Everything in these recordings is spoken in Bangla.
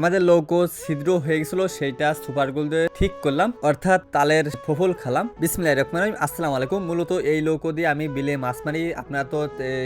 আমাদের লৌকো ছিদ্র হয়ে গেছিল, সেইটা সুপার গোল দিয়ে ঠিক করলাম। অর্থাৎ তালের ফফল খালাম। বিসমিল্লাহির রহমানির রহিম। আসসালামু আলাইকুম। মূলত এই লৌকো দিয়ে আমি বিলে মাছ মারি। আপনারা তো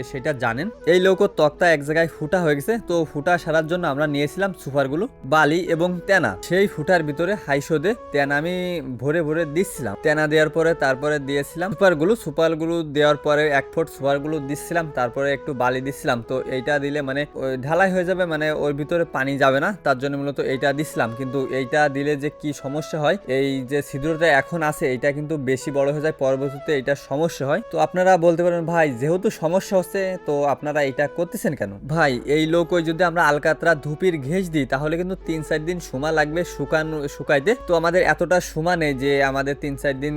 সেটা জানেন। এই লৌকোর তক্তা এক জায়গায় ফুটা হয়ে গেছে। তো ফুটা সারার জন্য আমরা নিয়েছিলাম সুপারগুলো বালি এবং তেনা। সেই ফুটার ভিতরে হাইসোদে তেনা আমি ভরে ভরে দিচ্ছিলাম। তেনা দেওয়ার পরে তারপরে দিয়েছিলাম সুপারগুলো সুপারগুলো দেওয়ার পরে এক ফুট সুপারগুলো দিচ্ছিলাম। তারপরে একটু বালি দিচ্ছিলাম। তো এইটা দিলে মানে ঢালাই হয়ে যাবে মানে ওর ভিতরে পানি যাবে না। তার জন্য মূলত এইটা দিচ্ছিলাম কিন্তু এইটা দিলে যে কি সমস্যা হয়, এই যে ছিদ্রটা এখন আছে এটা কিন্তু বেশি বড় হয়ে যায়, পরবর্তীতে এটা সমস্যা হয়। তো আপনারা বলতে পারেন, ভাই, যেহেতু সমস্যা হচ্ছে, তো আপনারা এটা করতেছেন কেন? ভাই, এই লোক ওই যদি আমরা আলকাতরা ধুপির ঘেস দিই, তাহলে কিন্তু তিন চার দিন সময় লাগবে শুকানো, শুকাইতে। তো আমাদের এতটা সময় নেই যে আমাদের তিন চার দিন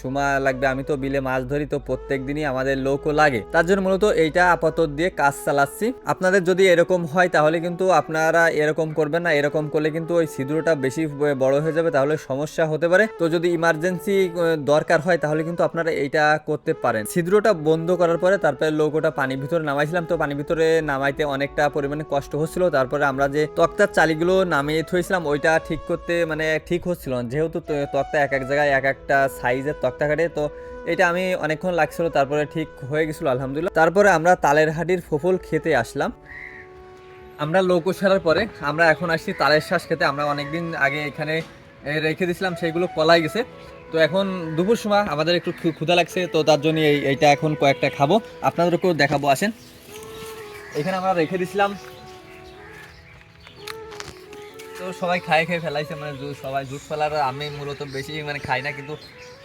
সময় লাগবে। আমি তো বিলে মাছ ধরি, তো প্রত্যেক দিনই আমাদের লোকও লাগে। তার জন্য মূলত এইটা আপাতত দিয়ে কাজ চালাচ্ছি। আপনাদের যদি এরকম হয়, তাহলে কিন্তু আপনারা এরকম করবেন না, এরকম করলে কিন্তু ওই ছিদ্রটা বেশি বড় হয়ে যাবে, তাহলে সমস্যা হতে পারে। তো যদি ইমার্জেন্সি দরকার হয়, তাহলে কিন্তু আপনারা এইটা করতে পারেন। ছিদ্রটা বন্ধ করার পরে তারপরে লোকোটা পানির ভিতরে নামাইছিলাম, তো পানির ভিতরে নামাইতে অনেকটা পরিমাণে কষ্ট হচ্ছিল। তারপরে আমরা যে তক্তার চালিগুলো নামিয়ে থইছিলাম, ওইটা ঠিক করতে মানে ঠিক হচ্ছিল না। যেহেতু তক্তা এক এক জায়গায়, এক একটা সাইজের তক্তা কাটে, তো এটা আমি অনেকক্ষণ লাগছিল, তারপরে ঠিক হয়ে গেছিল, আলহামদুলিল্লাহ। তারপরে আমরা তালের হাটির ফফল খেতে আসলাম। আমরা লৌকো সারার পরে আমরা এখন আসছি তালের শ্বাস খেতে। আমরা অনেকদিন আগে এখানে রেখে দিয়েছিলাম, সেইগুলো কলাই গেছে। তো এখন দুপুর সময় আমাদের একটু ক্ষুধা লাগছে, তো তার জন্য এই, এইটা এখন কয়েকটা খাব। আপনাদেরকেও দেখাবো, আসেন। এখানে আমরা রেখে দিছিলাম তো সবাই খাই খেয়ে ফেলাইছে মানে সবাই জুট ফেলার, আমি মূলত বেশি মানে খাই না, কিন্তু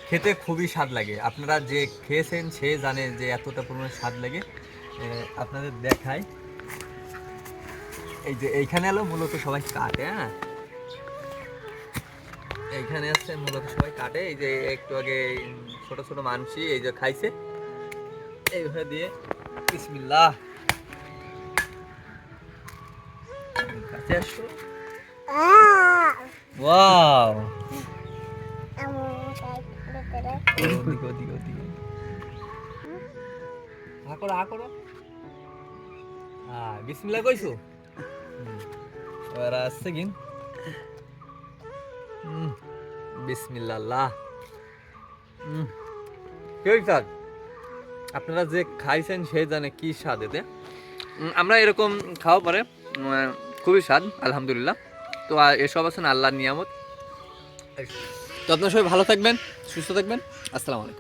খেতে খুবই স্বাদ লাগে। আপনারা যে খেয়েছেন, সে জানে যে এতটা পরিমাণে স্বাদ লাগে। আপনাদের দেখাই। এই যে এইখানে এলো, মূলত সবাই কাটে হ্যাঁ? এইখানে আসছে মূলত সবাই কাটে। এই যে একটু আগে ছোট ছোট মানুষই এই যে খাইছে। এইভাবে দিয়ে, বিসমিল্লাহ। কাছে আসো। ওয়াও। ওদিকে ওদিকে হা করো। হ্যাঁ বিসমিল্লাহ কইছো? এবার আসছে কিন বিসমিল্লাহ। হুম কেউ স্বাদ আপনারা যে খাইছেন সে জানে কি স্বাদ এতে। আমরা এরকম খাওয়া পরে খুবই স্বাদ, আলহামদুলিল্লাহ। তো এসব আছেন আল্লাহর নিয়ামত। তো আপনার সবাই ভালো থাকবেন, সুস্থ থাকবেন। আসসালামু আলাইকুম।